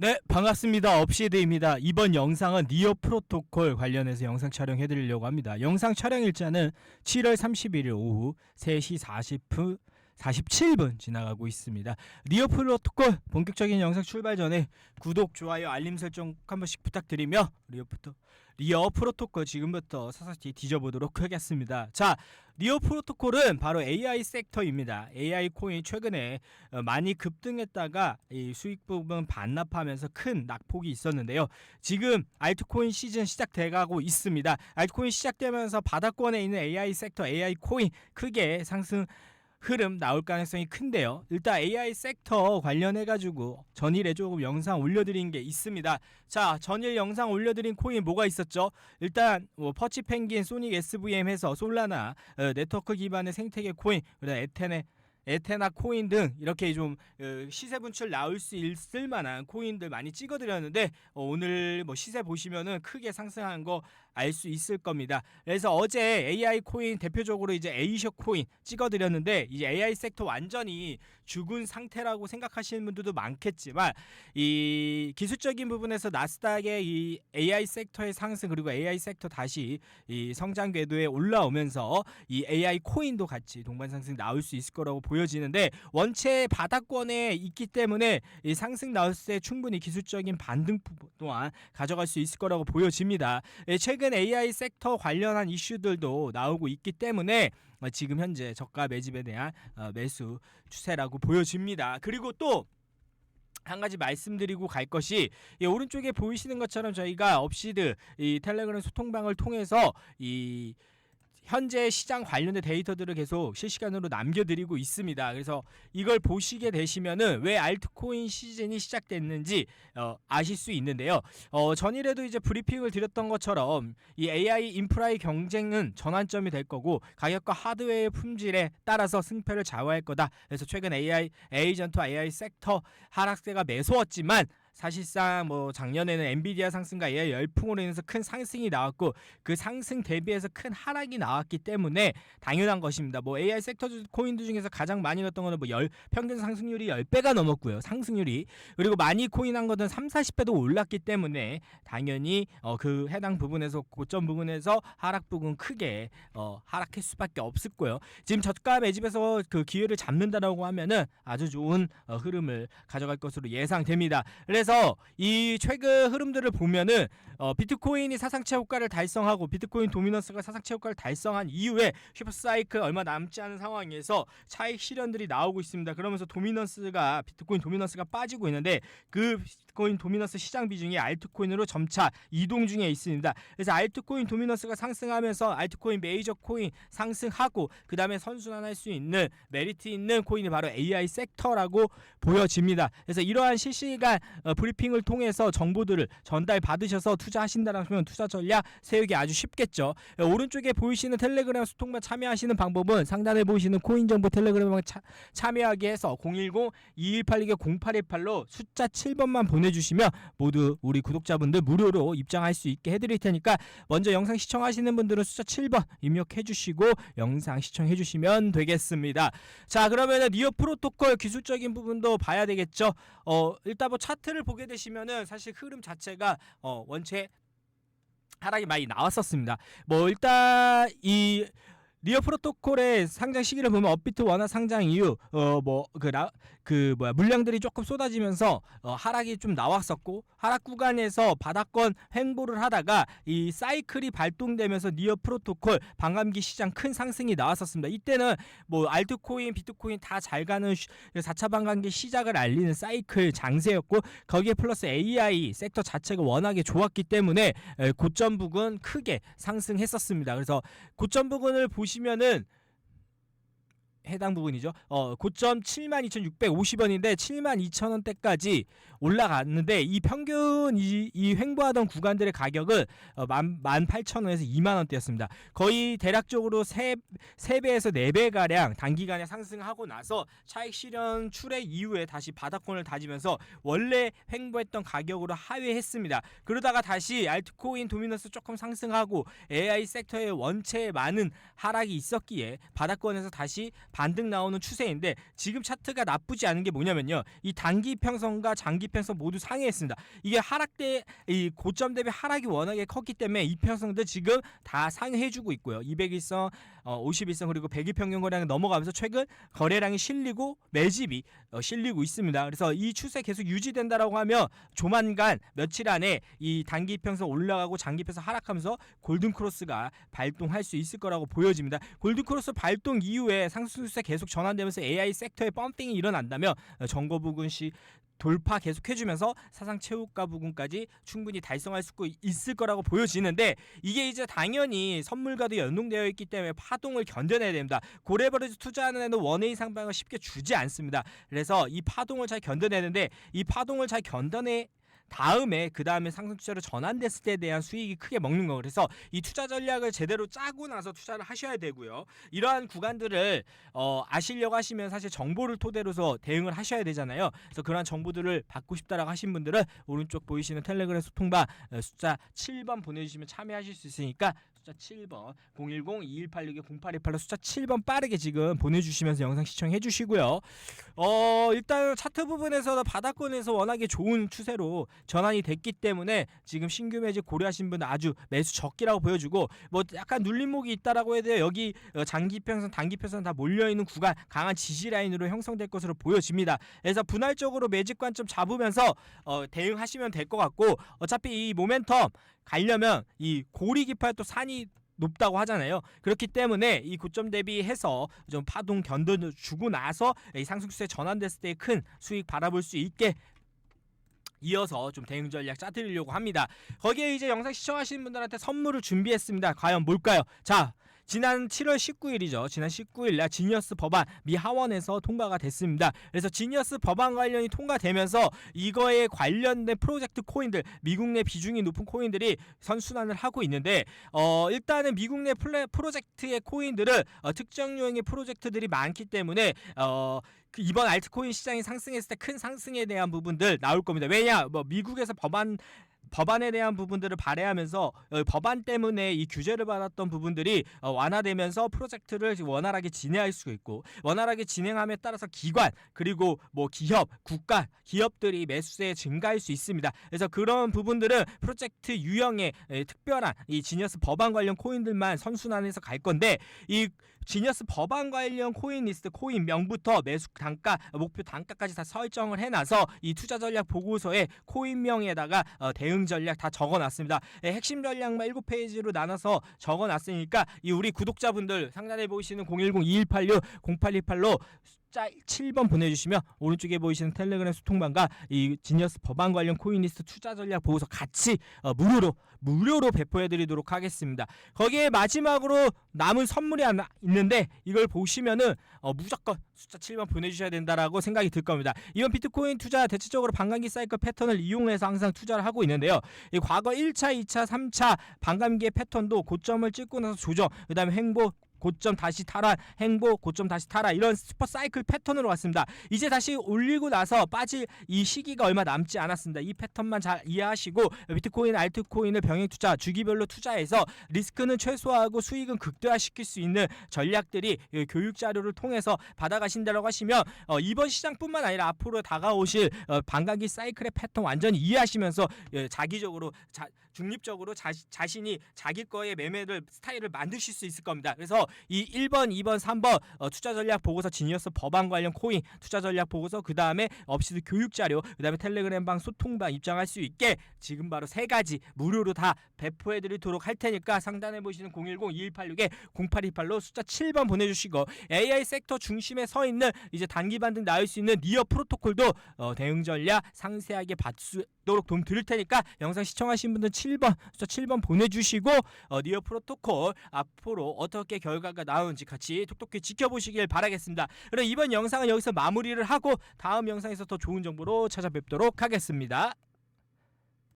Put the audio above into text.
네, 반갑습니다. 업시드입니다. 이번 영상은 니어 프로토콜 관련해서 영상 촬영해 드리려고 합니다. 영상 촬영 일자는 7월 31일 오후 3시 40분 47분 지나가고 있습니다. 니어 프로토콜 본격적인 영상 출발 전에 구독, 좋아요, 알림 설정 꼭한 번씩 부탁드리며 리어부터 리어 프로토콜 지금부터 사사히 뒤져보도록 하겠습니다. 자, 리어 프로토콜은 바로 AI 섹터입니다. AI 코인 최근에 어, 많이 급등했다가 이 수익 부분 반납하면서 큰 낙폭이 있었는데요. 지금 알트코인 시즌 시작돼가고 있습니다. 알트코인 시작되면서 바닥권에 있는 AI 섹터, AI 코인 크게 상승 흐름 나올 가능성이 큰데요. 일단 AI 섹터 관련해 가지고 전일에 조금 영상 올려드린 게 있습니다. 자, 전일 영상 올려드린 코인 뭐가 있었죠? 일단 뭐 퍼치 펭귄, 소닉 SVM 해서 솔라나 어, 네트워크 기반의 생태계 코인, 그다음 에테네 에테나 코인 등 이렇게 좀 어, 시세 분출 나올 수 있을 만한 코인들 많이 찍어드렸는데 어, 오늘 뭐 시세 보시면은 크게 상승한 거 알 수 있을 겁니다. 그래서 어제 AI 코인 대표적으로 이제 에이셔 코인 찍어드렸는데 이제 AI 섹터 완전히 죽은 상태라고 생각하시는 분들도 많겠지만 이 기술적인 부분에서 나스닥의 이 AI 섹터의 상승 그리고 AI 섹터 다시 이 성장 궤도에 올라오면서 이 AI 코인도 같이 동반 상승 나올 수 있을 거라고 보여지는데 원체 바닥권에 있기 때문에 이 상승 나올 때 충분히 기술적인 반등 또한 가져갈 수 있을 거라고 보여집니다. 예, 최근 AI 섹터 관련한 이슈들도 나오고 있기 때문에 어, 지금 현재 저가 매집에 대한 어, 매수 추세라고 보여집니다. 그리고 또한 가지 말씀드리고 갈 것이 이 오른쪽에 보이시는 것처럼 저희가 업시드 이 텔레그램 소통방을 통해서 이 현재 시장 관련된 데이터들을 계속 실시간으로 남겨드리고 있습니다. 그래서 이걸 보시게 되시면은 왜 알트코인 시즌이 시작됐는지 어, 아실 수 있는데요. 어, 전일에도 이제 브리핑을 드렸던 것처럼 이 AI 인프라의 경쟁은 전환점이 될 거고 가격과 하드웨어의 품질에 따라서 승패를 좌우할 거다. 그래서 최근 AI 에이전트 AI 섹터 하락세가 매서웠지만 사실상 뭐 작년에는 엔비디아 상승과 AI 열풍으로 인해서 큰 상승이 나왔고 그 상승 대비해서 큰 하락이 나왔기 때문에 당연한 것입니다. 뭐 AI 섹터 코인들 중에서 가장 많이 갔던 거는 뭐 열, 평균 상승률이 10배가 넘었고요. 상승률이. 그리고 많이 코인한 것은 3, 40배도 올랐기 때문에 당연히 어, 그 해당 부분에서 고점 부분에서 하락 부분 크게 어, 하락할 수밖에 없었고요. 지금 저가 매집에서 그 기회를 잡는다라고 하면은 아주 좋은 어, 흐름을 가져갈 것으로 예상됩니다. 그래서 이 최근 흐름들을 보면은 어, 비트코인이 사상체 효과를 달성하고 비트코인 도미넌스가 사상체 효과를 달성한 이후에 슈퍼사이클 얼마 남지 않은 상황에서 차익 실현들이 나오고 있습니다. 그러면서 도미넌스가 비트코인 도미넌스가 빠지고 있는데 그 비트코인 도미넌스 시장 비중이 알트코인으로 점차 이동 중에 있습니다. 그래서 알트코인 도미넌스가 상승하면서 알트코인 메이저 코인 상승하고 그 다음에 선순환할 수 있는 메리트 있는 코인이 바로 AI 섹터라고 보여집니다. 그래서 이러한 실시간 어, 브리핑을 통해서 정보들을 전달 받으셔서 투자하신다면 투자 전략 세우기 아주 쉽겠죠. 어, 오른쪽에 보이시는 텔레그램 소통방 참여하시는 방법은 상단에 보이시는 코인 정보 텔레그램 차, 참여하기 해서 010-2182-0818로 숫자 7번만 보내 주시면 모두 우리 구독자분들 무료로 입장할 수 있게 해드릴 테니까 먼저 영상 시청하시는 분들은 숫자 7번 입력해 주시고 영상 시청해 주시면 되겠습니다. 자 그러면은 니어 프로토콜 기술적인 부분도 봐야 되겠죠. 어 일단 뭐 차트를 보게 되시면은 사실 흐름 자체가 어 원체 하락이 많이 나왔었습니다. 뭐 일단 이 리어 프로토콜의 상장 시기를 보면 업비트 원화 상장 이후 어뭐그그 그 뭐야 물량들이 조금 쏟아지면서 어 하락이 좀 나왔었고 하락 구간에서 바닥권 횡보를 하다가 이 사이클이 발동되면서 니어 프로토콜 반감기 시장 큰 상승이 나왔었습니다. 이때는 뭐 알트코인, 비트코인 다 잘 가는 4차 반감기 시작을 알리는 사이클 장세였고 거기에 플러스 AI 섹터 자체가 워낙에 좋았기 때문에 에, 고점 부근 크게 상승했었습니다. 그래서 고점 부근을 보시 면은 해당 부분이죠. 어, 고점 72,650원인데 72,000원대까지 올라갔는데 이 평균 이, 이 횡보하던 구간들의 가격은 어, 18,000원에서 2만 원대였습니다. 거의 대략적으로 3, 3배에서 4배 가량 단기간에 상승하고 나서 차익 실현 출회 이후에 다시 바닥권을 다지면서 원래 횡보했던 가격으로 하회했습니다. 그러다가 다시 알트코인 도미넌스 조금 상승하고 AI 섹터의 원체에 많은 하락이 있었기에 바닥권에서 다시 반등 나오는 추세인데 지금 차트가 나쁘지 않은 게 뭐냐면요. 이 단기 평선과 장기 평선 모두 상회했습니다. 이게 하락 대 이 고점 대비 하락이 워낙에 컸기 때문에 이 평선들 지금 다 상회해주고 있고요. 200일선, 어, 51선 그리고 100일 평균 거래량이 넘어가면서 최근 거래량이 실리고 매집이 어, 실리고 있습니다. 그래서 이 추세 계속 유지된다라고 하면 조만간 며칠 안에 이 단기 평선 올라가고 장기 평선 하락하면서 골든 크로스가 발동할 수 있을 거라고 보여집니다. 골든 크로스 발동 이후에 상승 세 계속 전환되면서 AI 섹터의 펌핑이 일어난다면 어, 정거 부근 시 돌파 계속 해주면서 사상 최고가 부근까지 충분히 달성할 수 있을 거라고 보여지는데 이게 이제 당연히 선물과도 연동되어 있기 때문에 파동을 견뎌내야 됩니다. 고레버리지 투자하는 애는 원웨이 상방을 쉽게 주지 않습니다. 그래서 이 파동을 잘 견뎌내는데 이 파동을 잘 견뎌내 다음에 그 다음에 상승 투자로 전환됐을 때에 대한 수익이 크게 먹는 거. 그래서 이 투자 전략을 제대로 짜고 나서 투자를 하셔야 되고요. 이러한 구간들을 어, 아시려고 하시면 사실 정보를 토대로서 대응을 하셔야 되잖아요. 그래서 그러한 정보들을 받고 싶다라고 하신 분들은 오른쪽 보이시는 텔레그램 소통방 어, 숫자 7번 보내주시면 참여하실 수 있으니까 숫자 7번 010-2186-0828로 숫자 7번 빠르게 지금 보내주시면서 영상 시청해 주시고요 어 일단 차트 부분에서 바닥권에서 워낙에 좋은 추세로 전환이 됐기 때문에 지금 신규 매직 고려하신 분은 아주 매수 적기라고 보여주고 뭐 약간 눌림목이 있다라고 해야 돼요. 여기 어, 장기 평선, 단기 평선 다 몰려 있는 구간 강한 지지 라인으로 형성될 것으로 보여집니다. 그래서 분할적으로 매직 관점 잡으면서 어, 대응하시면 될 것 같고 어차피 이 모멘텀 가려면 이 고리 기파에 또 산이 높다고 하잖아요. 그렇기 때문에 이 고점 대비해서 좀 파동 견뎌 주고 나서 이 상승세 전환됐을 때 큰 수익 바라볼 수 있게 이어서 좀 대응 전략 짜드리려고 합니다. 거기에 이제 영상 시청하시는 분들한테 선물을 준비했습니다. 과연 뭘까요? 자, 지난 7월 19일이죠. 지난 19일 날 지니어스 법안 미 하원에서 통과가 됐습니다. 그래서 지니어스 법안 관련이 통과되면서 이거에 관련된 프로젝트 코인들 미국 내 비중이 높은 코인들이 선순환을 하고 있는데 어 일단은 미국 내 플레, 프로젝트의 코인들은 어, 특정 유형의 프로젝트들이 많기 때문에 어그 이번 알트코인 시장이 상승했을 때 큰 상승에 대한 부분들 나올 겁니다. 왜냐, 뭐 미국에서 법안 법안에 대한 부분들을 발의하면서 어, 법안 때문에 이 규제를 받았던 부분들이 어, 완화되면서 프로젝트를 원활하게 진행할 수 있고 원활하게 진행함에 따라서 기관 그리고 뭐 기업, 국가, 기업들이 매수세 증가할 수 있습니다. 그래서 그런 부분들은 프로젝트 유형의 에, 특별한 이 지니어스 법안 관련 코인들만 선순환해서 갈 건데 이 지니어스 법안 관련 코인 리스트 코인 명부터 매수 단가 목표 단가까지 다 설정을 해놔서 이 투자 전략 보고서에 코인명에다가 어, 대응 전략 다 적어놨습니다. 예, 핵심 전략만 7페이지로 나눠서 적어놨으니까 이 우리 구독자분들 상단에 보이시는 010-2186-0828로 숫자 7번 보내주시면 오른쪽에 보이시는 텔레그램 소통방과 이 지니어스 법안 관련 코인리스트 투자 전략 보고서 같이 어, 무료로 무료로 배포해드리도록 하겠습니다. 거기에 마지막으로 남은 선물이 하나 있는데 이걸 보시면은 어, 무조건 숫자 7번 보내주셔야 된다라고 생각이 들 겁니다. 이번 비트코인 투자 대체적으로 반감기 사이클 패턴을 이용해서 항상 투자를 하고 있는데요. 이 과거 1차, 2차, 3차 반감기의 패턴도 고점을 찍고 나서 조정, 그다음에 행보 고점 다시 탈환, 행복, 고점 다시 탈환 이런 슈퍼 사이클 패턴으로 왔습니다. 이제 다시 올리고 나서 빠질 이 시기가 얼마 남지 않았습니다. 이 패턴만 잘 이해하시고 비트코인, 알트코인을 병행 투자, 주기별로 투자해서 리스크는 최소화하고 수익은 극대화시킬 수 있는 전략들이 이 교육 자료를 통해서 받아가신다고 하시면 어, 이번 시장뿐만 아니라 앞으로 다가오실 어, 반감기 사이클의 패턴 완전히 이해하시면서 예, 자기적으로 자, 중립적으로 자, 자신이 자기 거의 매매를 스타일을 만드실 수 있을 겁니다. 그래서 이 1번, 2번, 3번 어, 투자 전략 보고서 지니어스 법안 관련 코인 투자 전략 보고서 그 다음에 업시드 교육 자료 그 다음에 텔레그램방 소통방 입장할 수 있게 지금 바로 세 가지 무료로 다 배포해드리도록 할 테니까 상단에 보시는 010-2186에 0828로 숫자 7번 보내주시고 AI 섹터 중심에 서 있는 이제 단기 반등 나올 수 있는 니어 프로토콜도 어, 대응 전략 상세하게 받도록 도움 드릴 테니까 영상 시청하신 분들 7번 숫자 7번 보내주시고 어, 니어 프로토콜 앞으로 어떻게 결 과가 나오는지 같이 톡톡히 지켜보시길 바라겠습니다. 그럼 이번 영상은 여기서 마무리를 하고 다음 영상에서 더 좋은 정보로 찾아뵙도록 하겠습니다.